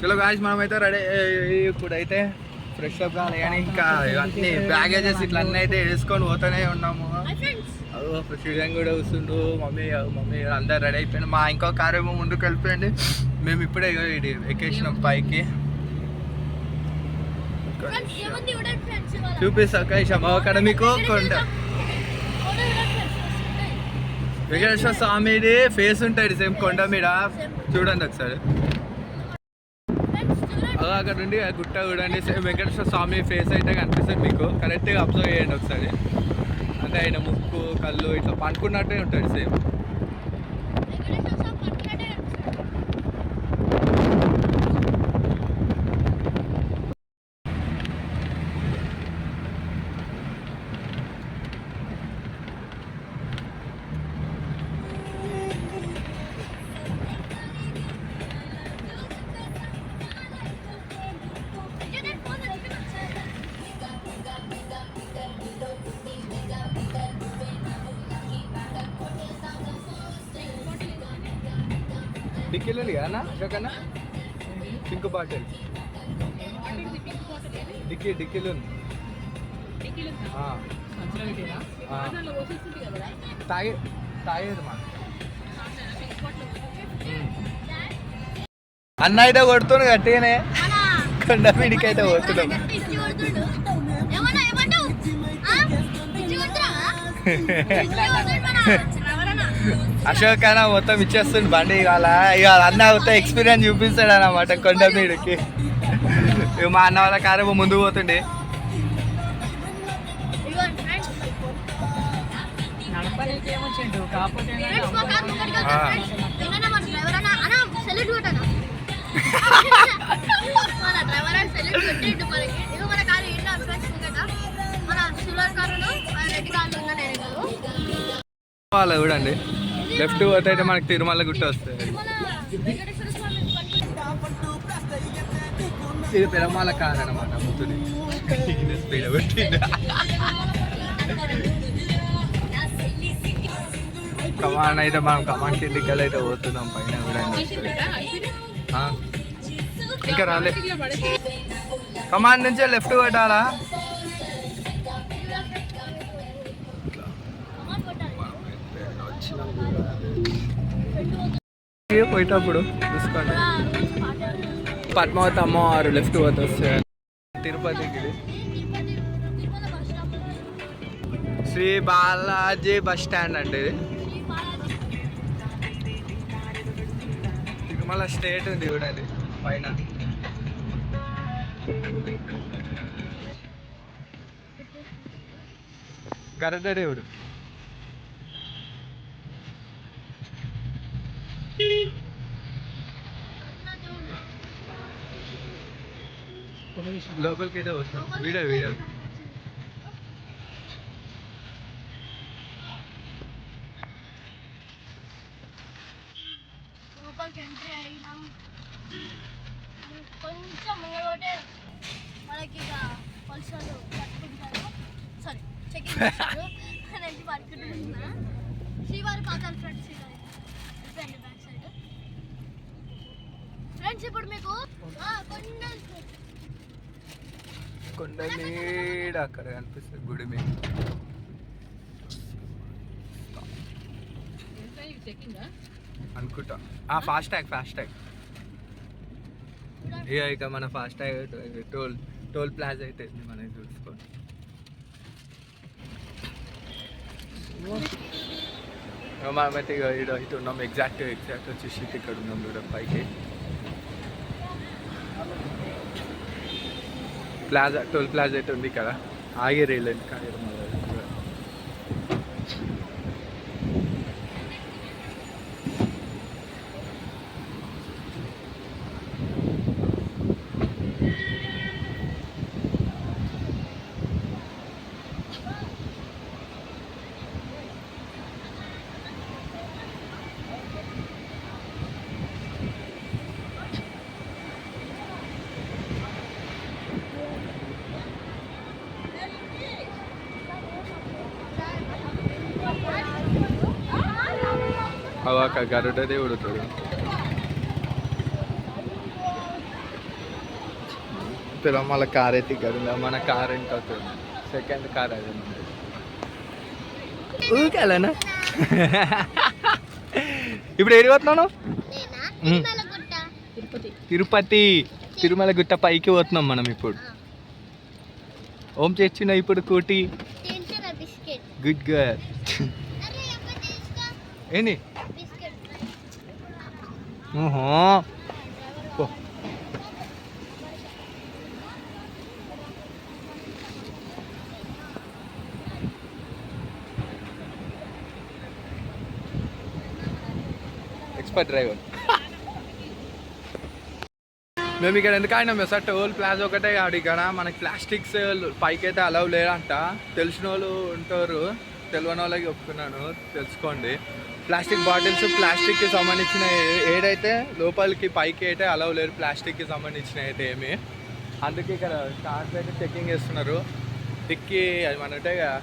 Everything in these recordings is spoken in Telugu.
చలో గాయస్ మనం అయితే రెడీ ఇప్పుడైతే ఫ్రెష్ అప్ కావాలి కానీ ఇంకా ఇవన్నీ బ్యాగేజెస్ ఇట్లా అన్నీ అయితే వేసుకొని పోతూనే ఉన్నాము. అదో శ్రీరంగ్ కూడా వస్తుండు మమ్మీ మమ్మీ అందరు రెడీ అయిపోయింది మా ఇంకో కార్ ఏమో ముందుకు వెళ్ళిపోయింది. మేము ఇప్పుడే ఇది ఎక్కేసినాం పైకి. చూపిస్తా కైషం అక్కడ మీకు కొండ. వెంకటేశ్వర స్వామిది ఫేస్ ఉంటుంది సేమ్ కొండ మీద. చూడండి ఒకసారి. అక్కడ నుండి ఆ గుట్ట చూడండి. సేమ్ వెంకటేశ్వర స్వామి ఫేస్ అయితే కనిపిస్తుంది మీకు. కరెక్ట్గా అబ్జర్వ్ చేయండి ఒకసారి. అంటే ఆయన ముక్కు కళ్ళు ఇట్లా పండుకున్నట్టే ఉంటుంది సేమ్. డిక్కీలు ఉంది కదా అశోకన్నా పింక్ బాటిల్ డిక్కీ డిక్కీలు. తాగే తాగేది మా అన్న అయితే కొడుతుంది గట్టిగానే కొండ మీడికి అయితే పోతున్నాం అశోక్ అన్న మొత్తం ఇచ్చేస్తుంది బండి ఇవాళ. ఇవాళ అన్న మొత్తం ఎక్స్పీరియన్స్ చూపిస్తాడు అన్నమాట కొండ మీదకి. ఇక మా అన్న వాళ్ళ కారు ముందుకు పోతుండే. కాకపోతే వాళ్ళ చూడండి. లెఫ్ట్ పోతే అయితే మనకి తిరుమల గుట్ట వస్తుంది. ఇది పెరమాల కార్ అనమాట ముత్తుని స్పీడ్ పెట్టిండు కమాన్ అయితే మనం కమాన్ కిందికి అయితే పోతున్నాం పైన కూడా ఇంకా రాలే. కమాండ్ నుంచే లెఫ్ట్ కొట్టాలా? పోయేటప్పుడు? చూసుకోండి. పద్మావతి అమ్మవారు లెఫ్ట్ పోతే వస్తే తిరుపతికి. శ్రీ బాలాజీ బస్ స్టాండ్ అండి ఇది. తిరుమల స్టేట్ ఉంది చూడండి పైన. గరడ దేవుడు లోపలికి అయితే వస్తాం. Video video. లోపలికి ఎంట్రీ అయినాం. కొంచెం ముంగటే మనకి ఇక పల్సర్లు పట్టుకుంటారు సారీ చెకింగ్ చేస్తారు. పట్టుకుంటున్నా. శ్రీవారి పాదాలు ఫ్రెండ్స్ సైడ్ ఫ్రెండ్స్ ఇప్పుడు మీకు ఆ, కొండ కొండ నీడ అక్కడ కనిపిస్తుంది గుడి మీద. అనుకుంటా. ఆ ఫాస్ట్ ట్యాగ్ ఫాస్ట్ ట్యాగ్ ఇక ఇక మన fast tag toll toll plaza అయితే మనం చూసుకోండి మా మనమైతే ఇక ఇటు ఉన్నాం ఎగ్జాక్ట్ ఎగ్జాక్ట్ వచ్చేసి ఇక్కడ ఉన్నాం చూడ పైకి. ప్లాజా టోల్ ప్లాజా అయితే ఉంది కదా. ఆగే రైలు అవాక గరుడ దేవుడు చూడు తిరుమల కార్ అయితే ఉంది. మన కార్ ఇంకా సెకండ్ కార్ అది ఊకాలనా ఇప్పుడు ఏడు పోతున్నాను. తిరుపతి తిరుపతి తిరుమల గుట్ట పైకి పోతున్నాం మనం ఇప్పుడు ఓం తెచ్చిన ఇప్పుడు కోటి గుడ్ గర్ ఏంటి ఓహో. ఎక్స్పర్ట్ డ్రైవర్ మేము ఇక్కడ ఎందుకు మేము? సార్ టోల్ ప్లాజా ఒకటే కాదు ఇక్కడ. మనకి ప్లాస్టిక్స్ పైకి అయితే అలవ్ లేదంట. తెలిసిన వాళ్ళు ఉంటారు. తెలియని వాళ్ళకి చెప్తున్నాను. తెలుసుకోండి. ప్లాస్టిక్ బాటిల్స్ ప్లాస్టిక్కి సంబంధించిన ఏడైతే ఏదైతే లోపలికి పైకి అయితే అలవ్ లేరు ప్లాస్టిక్కి సంబంధించిన అయితే ఏమి. అందుకే ఇక్కడ కార్స్ అయితే చెకింగ్ చేస్తున్నారు. డిక్కీ అది మన అంటే కదా,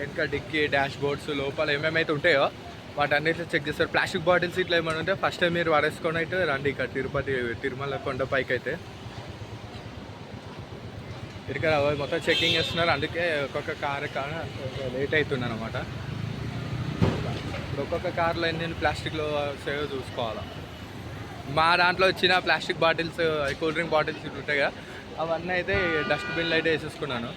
వెనక డిక్కీ డాష్ బోర్డ్స్ లోపల ఏమేమైతే ఉంటాయో వాటి అన్నిట్లో చెక్ చేస్తారు. ప్లాస్టిక్ బాటిల్స్ ఇట్లా ఏమైనా ఉంటే ఫస్ట్ టైం మీరు పడేసుకొని అయితే రండి ఇక్కడ తిరుపతి తిరుమల కొండ పైకి అయితే. ఇక్కడ మొత్తం చెకింగ్ చేస్తున్నారు. అందుకే ఒక్కొక్క కార్ కార్ లేట్ అవుతుంది అనమాట ఇప్పుడు ఒక్కొక్క కార్లో ఎన్ని ప్లాస్టిక్లో సేవ్ చూసుకోవాలి? మా దాంట్లో వచ్చిన plastic bottles cool drink bottles ఉంటాయి కదా అవన్నీ అయితే డస్ట్బిన్లో అయితే వేసేసుకున్నాను.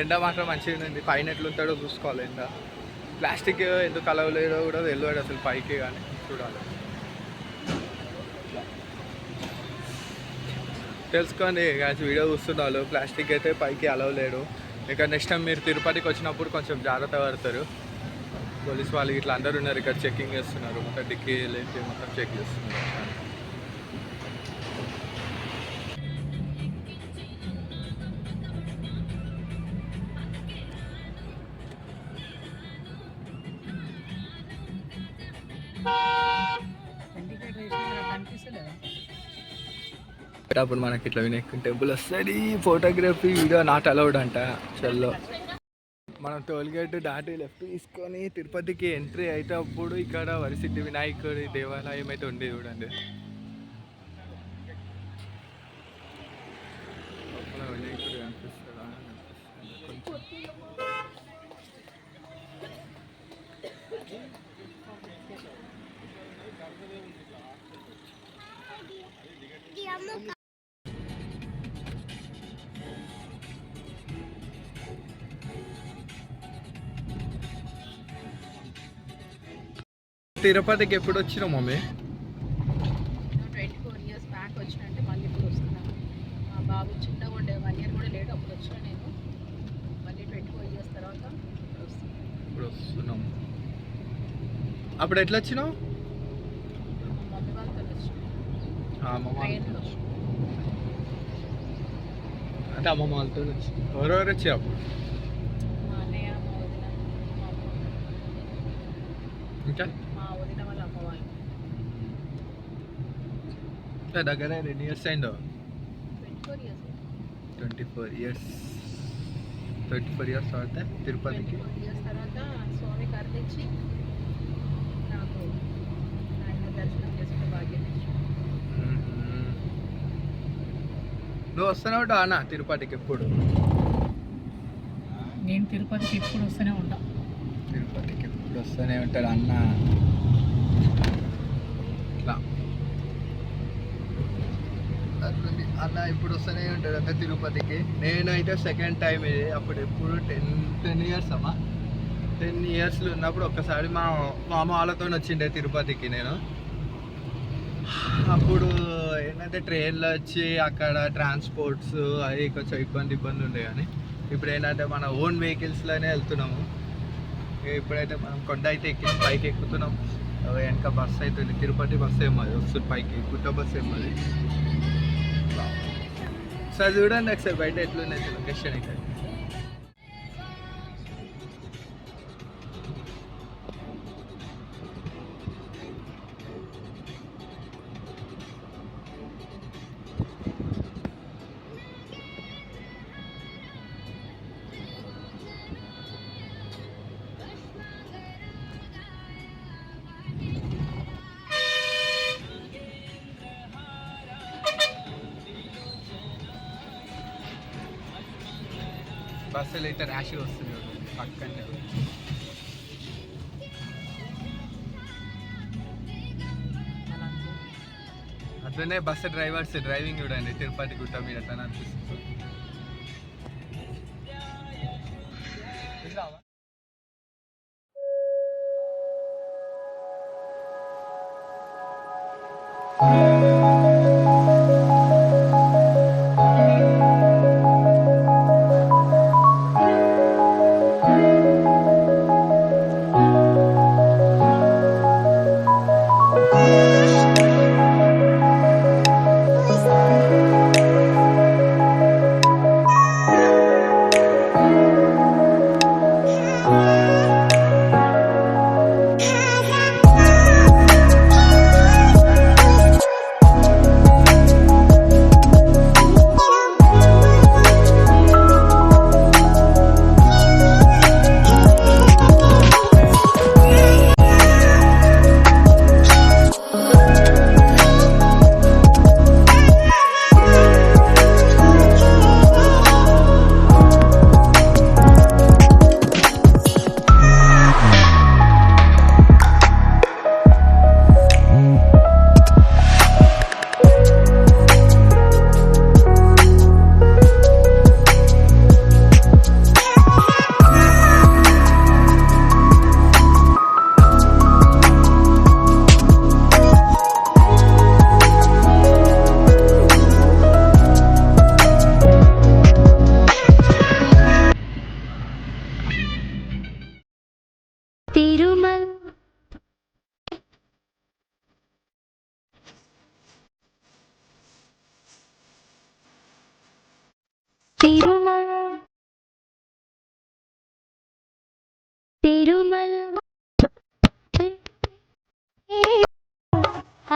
ఎండ మాత్రం మంచిగా ఉంది. పైన ఎట్లుంటాడో చూసుకోవాలి ఎండ. ప్లాస్టిక్ ఎందుకు కలవలేదో కూడా తెలియదు అసలు పైకి కానీ చూడాలి. తెలుసుకోండి వీడియో చూస్తున్నారు. ప్లాస్టిక్ అయితే పైకి అలవలేడు ఇక నెక్స్ట్ టైం మీరు తిరుపతికి వచ్చినప్పుడు కొంచెం జాగ్రత్త పడతారు. పోలీస్ వాళ్ళు ఇట్లా అందరు ఉన్నారు ఇక్కడ చెకింగ్ చేస్తున్నారు. మొత్తం డిక్కీ లేచి మొత్తం చెక్ చేస్తున్నారు. అప్పుడు మనకి ఇట్లా వినాయక టెంపుల్ వస్తుంది. ఫోటోగ్రఫీ వీడియో నాట్ అలౌడ్ అంట చల్లో. మనం టోల్ గేట్ దాటి లెఫ్ట్ తీసుకొని తిరుపతికి ఎంట్రీ అయితే అప్పుడు ఇక్కడ వరిసిద్ధి వినాయకుడి దేవాలయం అయితే ఉంది చూడండి. వినాయకుడు కనిపిస్తాడా? తిరుపతికి ఎప్పుడు వచ్చినావు mummy? Twenty four years back వచ్చినంటే మళ్ళీ ఇప్పుడు వస్తున్నాను మా బాబు చిన్నగా ఉండే వన్ ఇయర్ కూడా లేట్ అప్పుడు వచ్చిన నేను. మళ్ళీ ట్వంటీ ఫోర్ ఇయర్స్ తర్వాత ఇప్పుడు వస్తున్నాను ఇప్పుడు వస్తున్నాం. అప్పుడు ఎట్లా వచ్చినావు? మా మమ్మీ వాళ్ళతో వచ్చిన అమ్మమ్మ ట్రైన్లో. వచ్చిన అంటే అమ్మమ్మ వాళ్ళతో వచ్చి ఎవరెవరు అప్పుడు? మా అన్నయ్య మా వదిన మా అమ్మ ఇంకా మా వదిన వాళ్ళ అమ్మ వాళ్ళు ఇంకా దగ్గర ఎన్ని ఇయర్స్ అయిందో? Twenty four years twenty four years twenty four years తర్వాత తిరుపతికి? ఫోర్ ఇయర్స్ తర్వాత స్వామి కర్ణించి నాకు ఆయన దర్శనం చేసుకునే భాగ్యం ఇచ్చాడు మ్మ్. నువ్వు వస్తున్నావు అన్న తిరుపతికి ఎప్పుడు? నేను తిరుపతికి ఎప్పుడు వస్తూనే ఉంటా. తిరుపతికి ఎప్పుడు వస్తూనే ఉంటాడు అన్న? ఇట్లా. అట్లుంది. అన్న ఇప్పుడు వస్తూనే ఉంటాడు అంటే తిరుపతికి. నేనైతే సెకండ్ టైం ఇది. అప్పుడు ఎప్పుడు టెన్ టెన్ ఇయర్స్ అమ్మా. టెన్ ఇయర్స్లో ఉన్నప్పుడు ఒక్కసారి మా మామ వాళ్ళతో వచ్చిండే తిరుపతికి నేను. అప్పుడు ఏంటంటే ట్రైన్లో వచ్చి అక్కడ ట్రాన్స్పోర్ట్స్ అవి కొంచెం ఇబ్బంది ఇబ్బంది ఉండే కానీ ఇప్పుడు ఏంటంటే మన ఓన్ వెహికల్స్లోనే వెళ్తున్నాము. ఇప్పుడైతే మనం కొండ అయితే ఎక్కి పైకి ఎక్కుతున్నాం. వెనక బస్సు అయితే తిరుపతి బస్సు ఏమో అది. వస్తుంది పైకి గుట్ట బస్సు ఏమో అది సార్ చూడండి ఒకసారి బయట ఎట్లున్నది లొకేషన్ ఇక్కడ బస్సులు అయితే ర్యాష్ వస్తుంది పక్కనే అలా అట్లనే బస్సు డ్రైవర్స్ డ్రైవింగ్ చూడండి తిరుపతి గుట్ట మీద అట్లా అనిపిస్తుంది వెళ్దామా? తిరుమల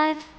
తిరుమల హర్